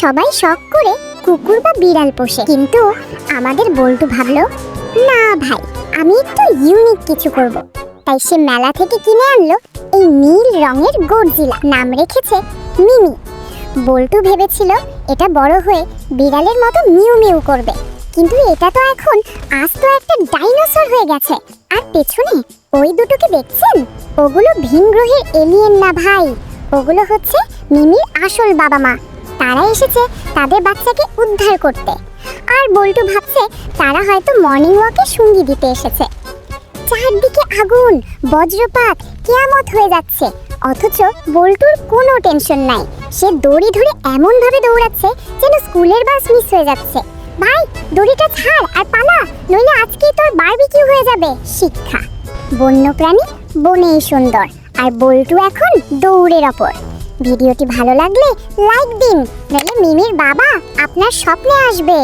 সবাই শখ করে কুকুর বা বিড়াল পোষে। কিন্তু আমাদের বল্টু ভাবলো, না ভাই, আমি একটু ইউনিক কিছু করব। তাই সে মেলা থেকে কিনে আনলো এই নীল রঙের গর্জিলা নাম রেখেছে মিমি। বল্টু ভেবেছিল এটা বড় হয়ে বিড়ালের মতো মিউ মিউ করবে। কিন্তু এটা তো এখন আজ তো একটা ডাইনোসর হয়ে গেছে। আর পেছনে ওই দুটোকে দেখছেন? ওগুলো ভিন গ্রহের এলিয়েন না ভাই। ওগুলো হচ্ছে মিমির আসল বাবা মা। তারা এসেছে তাদের বাচ্চাকে উদ্ধার করতে। আর বল্টু ভাবছে তারা হয়তো মর্নিং ওয়াকে সঙ্গী দিতে এসেছে। চারদিকে আগুন, বজ্রপাত, কেয়ামত হয়ে যাচ্ছে। অথচ বল্টুর কোনো টেনশন নাই। সে দড়ি ধরে এমন ভাবে দৌড়াচ্ছে যেন স্কুলের বাস মিস হয়ে যাচ্ছে। ভাই, দড়িটা ছাড় আর পালা, নইলে আজকেই তোর বারবিকিউ হয়ে যাবে। শিক্ষা। বন্যপ্রাণী বনেই সুন্দর। আর বল্টু এখন দৌড়ের ওপর ভিডিওটি ভালো লাগলে লাইক দিন। নইলে মিমির বাবা আপনার স্বপ্নে আসবে।